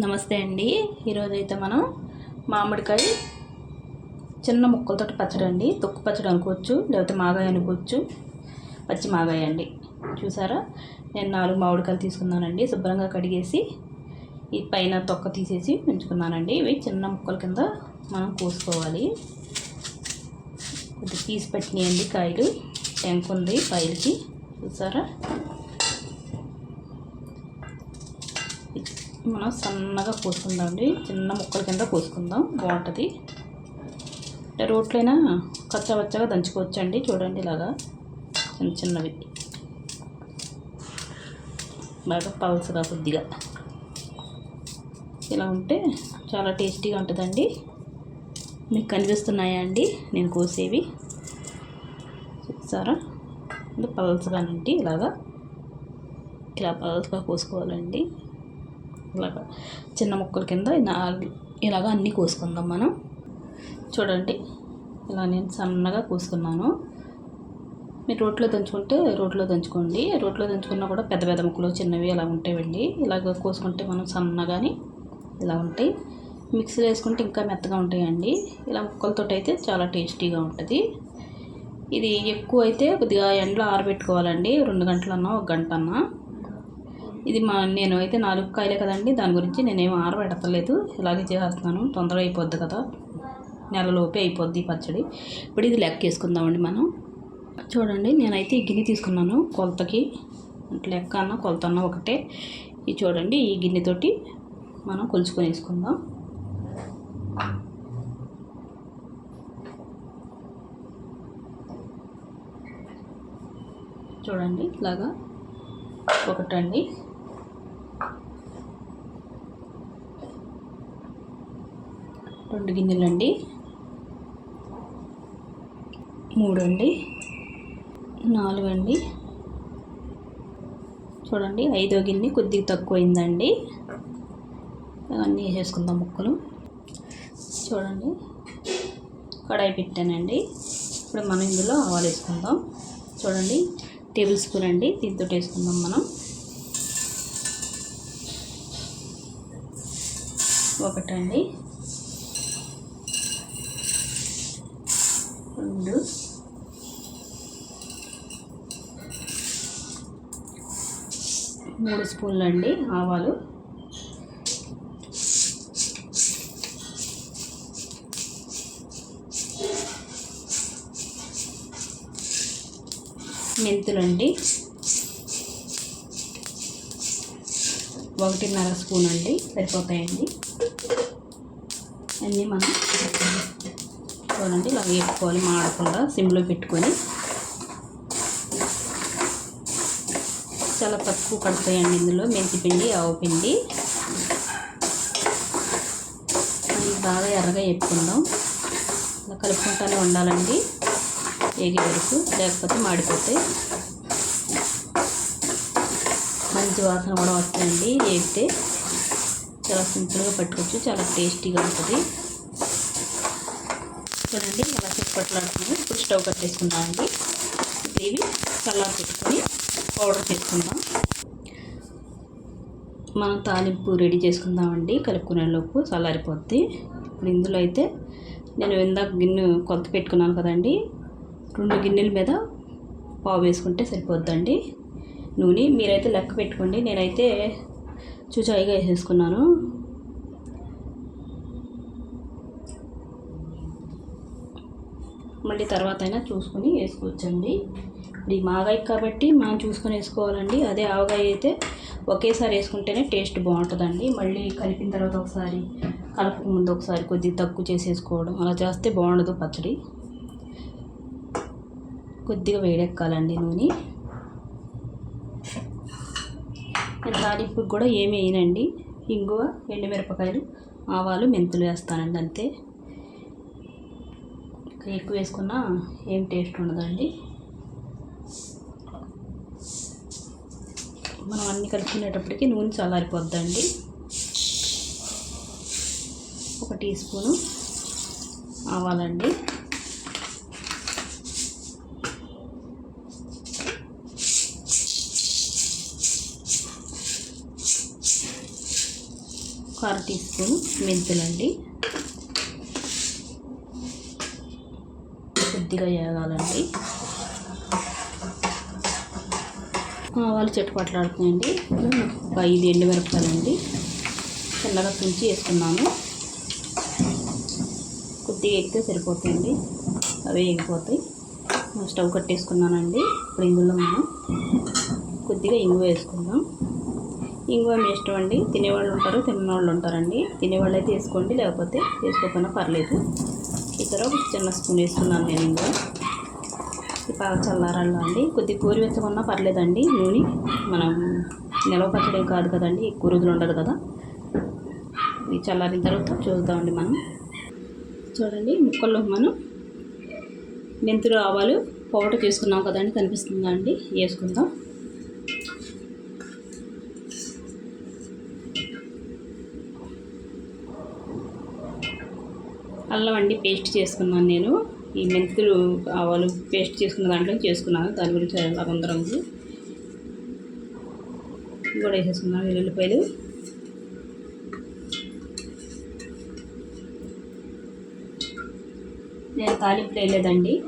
నమస్తే అండి. ఈరోజు అయితే మనం మామిడికాయ చిన్న ముక్కలతో పచ్చడి అండి. తొక్కు పచ్చడి అనుకోవచ్చు లేకపోతే మాగాయ అనుకోవచ్చు. పచ్చి మాగాయ అండి. చూసారా? నేను నాలుగు మామిడికాయలు తీసుకున్నానండి. శుభ్రంగా కడిగేసి ఈ పైన తొక్క తీసేసి ఉంచుకున్నానండి ఇవి చిన్న ముక్కల కింద మనం కోసుకోవాలి. కొద్దిగా తీసి పెట్టినాయండి కాయలు. టెంక్ ఉంది కాయలకి చూసారా? మనం సన్నగా కోసుకుందామండి. చిన్న ముక్కల కింద కోసుకుందాం బాగుంటుంది. అంటే రోట్లైనా కచ్చవచ్చగా దంచుకోవచ్చండి. చూడండి ఇలాగా చిన్న చిన్నవి. బాగా పల్సగా కొద్దిగా. ఇలా ఉంటే చాలా టేస్టీగా ఉంటుందండి. మీకు కనిపిస్తున్నాయా అండి? నేను కోసేవి. చూసారా? అంటే పల్సగానండి ఇలాగా. ఇలా పల్సగా కోసుకోవాలండి. ఇలాగా చిన్న ముక్కల కింద ఇలాగ అన్నీ కోసుకుందాం మనం. చూడండి ఇలా నేను సన్నగా కోసుకున్నాను. మీరు రోట్లో దంచుకుంటే రోట్లో దంచుకోండి. రోట్లో దంచుకున్నా కూడా పెద్ద పెద్ద ముక్కలు చిన్నవి అలా ఉంటాయండి. ఇలాగ కోసుకుంటే మనం సన్నగాని ఇలా ఉంటాయి. మిక్సీలో వేసుకుంటే ఇంకా మెత్తగా ఉంటాయండి. ఇలా ముక్కలతో అయితే చాలా టేస్టీగా ఉంటుంది. ఇది ఎక్కువ అయితే కొద్దిగా ఎండలో ఆరబెట్టుకోవాలండి. రెండు గంటలన్నా ఒక గంట అన్నా ఇది మా నేను అయితే నాలుగు కాయలే కదండి. దాని గురించి నేనేం ఆరబెడతలేదు ఇలాగే చేసేస్తున్నాను. తొందరగా అయిపోద్ది కదా. నెలలోపే అయిపోద్ది పచ్చడి. ఇప్పుడు ఇది లెక్క వేసుకుందామండి మనం. చూడండి నేనైతే ఈ గిన్నె తీసుకున్నాను కొలతకి. లెక్క అన్న కొలత అన్న ఒకటే. ఇది చూడండి ఈ గిన్నెతోటి మనం కొలుచుకొని వేసుకుందాం చూడండి ఇలాగా ఒకటండి. రెండు గిన్నెలండి. మూడు అండి నాలుగు అండి చూడండి ఐదో గిన్నె కొద్దిగా తక్కువైందండి. అన్నీ వేసేసుకుందాం ముక్కలు. చూడండి కడాయి పెట్టానండి. ఇప్పుడు మనం ఇందులో ఆవాలు వేసుకుందాం. చూడండి టేబుల్ స్పూన్ అండి దీంతో వేసుకుందాం మనం. ఒకటండి. మూడు స్పూన్లు అండి ఆవాలు. మెంతులండి. ఒకటిన్నర స్పూన్ అండి సరిపోతాయండి. అన్నీ మనం చూడండి ఇలా వేపుకోవాలి మాడకుండా సిమ్లో పెట్టుకొని. చాలా తక్కువ పడతాయండి ఇందులో మెంతిపిండి ఆవు పిండి. అది బాగా ఎర్రగా ఎప్పుకుందాం ఇలా కలుపుకుంటూనే ఉండాలండి. ఏగే వరకు లేకపోతే మాడిపోతాయి మంచి వాసన కూడా వస్తాయండి. వేస్తే చాలా సింపుల్గా పట్టుకోవచ్చు. చాలా టేస్టీగా ఉంటుంది. చూడండి ఇలా చిప్పట్లాడుతుంది ఇప్పుడు స్టవ్ కట్టేసుకుందామండి ఇప్పుడు ఇవి చల్లారి పెట్టుకొని పౌడర్ చేసుకుందాం మనం తాలింపు రెడీ చేసుకుందామండి. కలుపుకునే లోపు చల్లారిపోద్ది. ఇప్పుడు ఇందులో అయితే నేను ఇందాక గిన్నె కొత్త పెట్టుకున్నాను కదండి. రెండు గిన్నెల మీద పావు వేసుకుంటే సరిపోద్దండి. నూనె మీరైతే లెక్క పెట్టుకోండి. నేనైతే చూచాయిగా వేసేసుకున్నాను. మళ్ళీ తర్వాత అయినా చూసుకొని వేసుకోవచ్చండి. ఇప్పుడు ఈ కాబట్టి మనం చూసుకొని వేసుకోవాలండి. అదే ఆవగాయ అయితే ఒకేసారి వేసుకుంటేనే టేస్ట్ బాగుంటుందండి. మళ్ళీ కలిపిన తర్వాత ఒకసారి కలపక ముందు ఒకసారి కొద్దిగా తక్కువ చేసేసుకోవడం. అలా చేస్తే బాగుండదు పచ్చడి. కొద్దిగా వేడెక్కాలండి నూనె. నేను తాలింపుకి కూడా ఏమి వేయనండి. ఇంగువ ఎండుమిరపకాయలు ఆవాలు మెంతులు వేస్తానండి అంతే. ఎక్కువ వేసుకున్నా ఏం టేస్ట్ ఉండదండి. మనం అన్నీ కలుపుకునేటప్పటికి నూనె చల్లారిపోద్దండి. ఒక టీ స్పూను ఆవాలండి. ఒక అర టీ స్పూన్ మెంతులండి. కొద్దిగా వేగాలండి ఆవాలు చెట్టుపట్లాడుతున్నాయండి ఒక ఐదు ఎండుమిరపకాయలండి చిన్నగా తుంచి వేసుకున్నాను. కొద్దిగా ఎక్కితే సరిపోతాయండి. అవి ఎగిపోతాయి. స్టవ్ కట్టేసుకున్నానండి. ఇప్పుడు ఇందులో మనం కొద్దిగా ఇంగువ వేసుకుందాం. ఇంగువ మీ ఇష్టం అండి. తినేవాళ్ళు ఉంటారు తిన్న వాళ్ళు ఉంటారండి. తినేవాళ్ళు అయితే వేసుకోండి లేకపోతే వేసుకోకపోయినా పర్లేదు. ఇతర ఒక చిన్న స్పూన్ వేసుకున్నాను నేను ఇంగువ. ఇది బాగా చల్లారాలో అండి కొద్దిగా గోరువెచ్చకున్నా పర్లేదండి. నూనె మనం నిలవ పచ్చడి కాదు కదండి. ఎక్కువ రోజులు ఉండదు కదా. ఇది చల్లారిన తర్వాత చూద్దామండి మనం. చూడండి ముక్కల్లో మనం మెంతులు ఆవాలు పౌడర్ చేసుకున్నాం కదండి. కనిపిస్తుందా అండి? వేసుకుందాం. అల్లం అండి పేస్ట్ చేసుకున్నాను నేను. ఈ మెంతులు ఆవాలు పేస్ట్ చేసుకున్న దాంట్లో చేసుకున్నాను. దాని గురించి ఎలా అందరం కూడా వేసేసుకున్నాను వెల్లుల్లిపాయలు. నేను తాలింపు వేయలేదండి.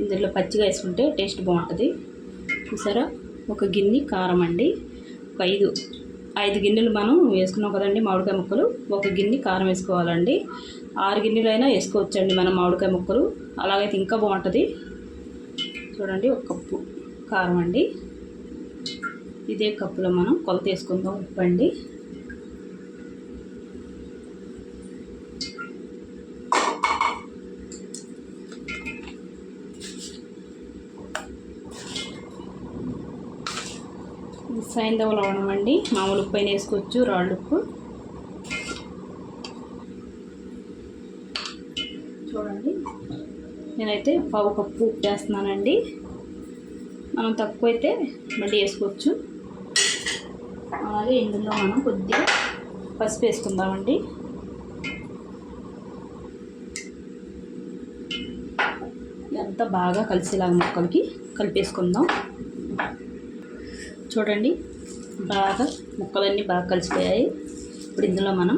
ఇందులో పచ్చిగా వేసుకుంటే టేస్ట్ బాగుంటుంది. చూసారా? ఒక గిన్నె కారం అండి. ఒక ఐదు ఐదు గిన్నెలు మనం వేసుకున్నాం కదండి మామిడికాయ ముక్కలు. ఒక గిన్నె కారం వేసుకోవాలండి. ఆరు గిన్నెలైనా వేసుకోవచ్చండి మనం మామిడికాయ ముక్కలు. అలాగైతే ఇంకా బాగుంటుంది. చూడండి ఒక కప్పు కారం అండి. ఇదే కప్పులో మనం కొలత వేసుకుందాం ఉప్పు అండి. సైంధవ లవణం అండి. మామూలు ఉప్పు అయినా వేసుకోవచ్చు రాళ్ళు ఉప్పు. చూడండి. నేనైతే పావు కప్పు ఉప్పు వేస్తున్నానండి మనం తక్కువ అయితే మళ్ళీ వేసుకోవచ్చు. అలాగే ఇందులో మనం కొద్దిగా పసుపు వేసుకుందామండి. ఇదంతా బాగా కలిసేలాగా ముక్కలకి కలిపేసుకుందాం. చూడండి బాగా ముక్కలన్నీ బాగా కలిసిపోయాయి. ఇప్పుడు ఇందులో మనం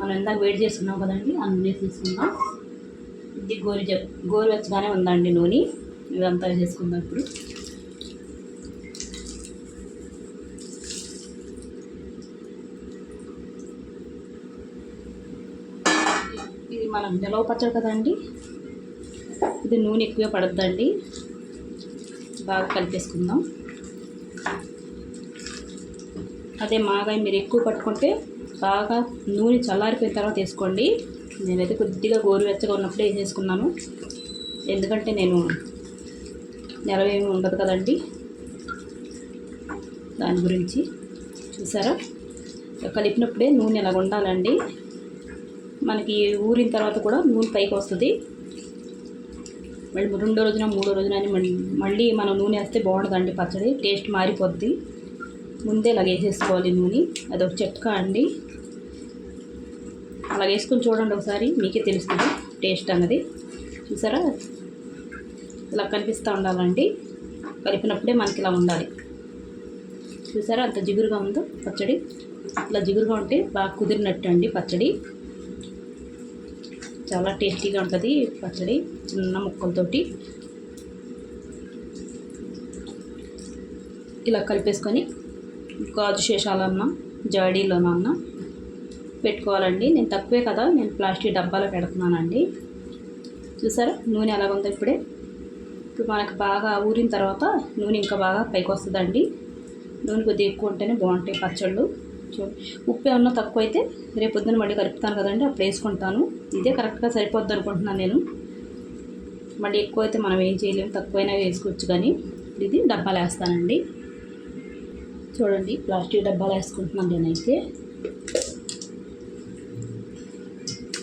మనం ఇందాక వేడి చేసుకున్నాం కదండి అన్నీ తీసుకుందాం ఇది గోరు గోరువెచ్చగానే ఉందండి నూనె. ఇదంతా వేసేసుకుందాం ఇప్పుడు. ఇది మనం నిలవ పచ్చడి కదండి. ఇది నూనె ఎక్కువ పడద్దండి. బాగా కలిపేసుకుందాం. అదే మాగాయ మీరు ఎక్కువ పట్టుకుంటే బాగా నూనె చల్లారిపోయిన తర్వాత వేసుకోండి. నేనైతే కొద్దిగా గోరువెచ్చగా ఉన్నప్పుడే వేసేసుకున్నాను. ఎందుకంటే నేను నెలవేమి ఉండదు కదండి. దాని గురించి చూసారా? కలిపినప్పుడే నూనె ఎలాగ ఉండాలండి. మనకి ఊరిన తర్వాత కూడా నూనె పైకి వస్తుంది. మళ్ళీ రెండో రోజున మూడో రోజున అని మళ్ళీ మళ్ళీ మనం నూనె వేస్తే బాగుంటుందండి పచ్చడి. టేస్ట్ మారిపోద్ది. ముందే ఇలా వేసేసుకోవాలి నూనె. అదొక చెట్కా అండి. అలా వేసుకుని చూడండి ఒకసారి. మీకే తెలుస్తుంది. టేస్ట్ అన్నది. చూసారా? ఇలా కనిపిస్తూ ఉండాలండి. కలిపినప్పుడే మనకి ఇలా ఉండాలి. చూసారా? అంత జిగురుగా ఉందో పచ్చడి. ఇలా జిగురుగా ఉంటే బాగా కుదిరినట్టు అండి పచ్చడి. చాలా టేస్టీగా ఉంటుంది పచ్చడి. చిన్న ముక్కలతోటి. ఇలా కలిపేసుకొని. గాజు శేషాలన్నా జాడీలోనన్నా పెట్టుకోవాలండి. నేను తక్కువే కదా నేను ప్లాస్టిక్ డబ్బాలో పెడుతున్నానండి. చూసారా? నూనె ఎలాగుందో ఇప్పుడే. ఇప్పుడు మనకు బాగా ఊరిన తర్వాత నూనె ఇంకా బాగా పైకి వస్తుందండి. నూనె కొద్దిగా ఎక్కువ ఉంటేనే బాగుంటాయి పచ్చళ్ళు. చూ ఉప్పు ఏమన్నా తక్కువ అయితే రేపు పొద్దున్న మళ్ళీ కలుపుతాను కదండి అప్పుడు వేసుకుంటాను. ఇదే కరెక్ట్గా సరిపోద్ది అనుకుంటున్నాను నేను. మళ్ళీ ఎక్కువ అయితే మనం ఏం చేయలేము తక్కువైనా వేసుకోవచ్చు కానీ. ఇది డబ్బాలు వేస్తానండి. చూడండి ప్లాస్టిక్ డబ్బాలు వేసుకుంటున్నాను నేనైతే.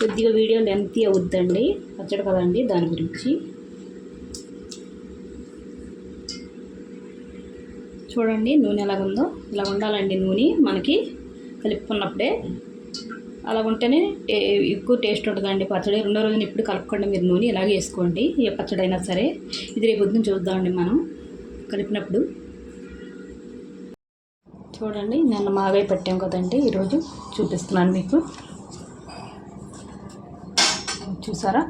కొద్దిగా వీడియో లెంత్ అవుద్దండి పచ్చడి కదండి దాని గురించి. చూడండి నూనె ఎలాగుందో ఇలా ఉండాలండి నూనె మనకి కలుపుకున్నప్పుడే. అలా ఉంటేనే ఎక్కువ టేస్ట్ ఉంటుందండి పచ్చడి. రెండో రోజున ఇప్పుడు కలుపుకోండి మీరు నూనె ఇలాగే వేసుకోండి. ఏ పచ్చడి అయినా సరే. ఇది రేపు పొద్దున్న చూద్దామండి మనం కలిపినప్పుడు. చూడండి నిన్న మాగాయ పెట్టాం కదండి. ఈరోజు చూపిస్తున్నాను మీకు. చూసారా?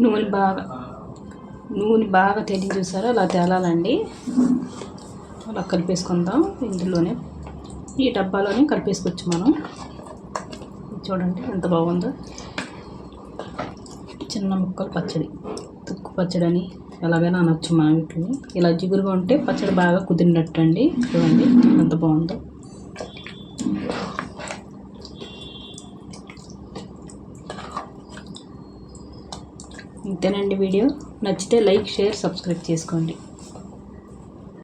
నూనె బాగా నూనె బాగా తేలి చూసారా? అలా తేలాలండి. అలా కలిపేసుకుందాం ఇందులోనే. ఈ డబ్బాలోనే కలిపేసుకోవచ్చు మనం. చూడండి ఎంత బాగుందో. చిన్న ముక్కలు పచ్చడి. తుక్కు పచ్చడి అని ఎలాగైనా అనొచ్చు మనం వీటిని ఇలా జిగురుగా ఉంటే పచ్చడి బాగా కుదిరినట్టు అండి చూడండి ఎంత బాగుందో. ఇంతేనండి వీడియో. నచ్చితే లైక్ షేర్ సబ్స్క్రైబ్ చేసుకోండి.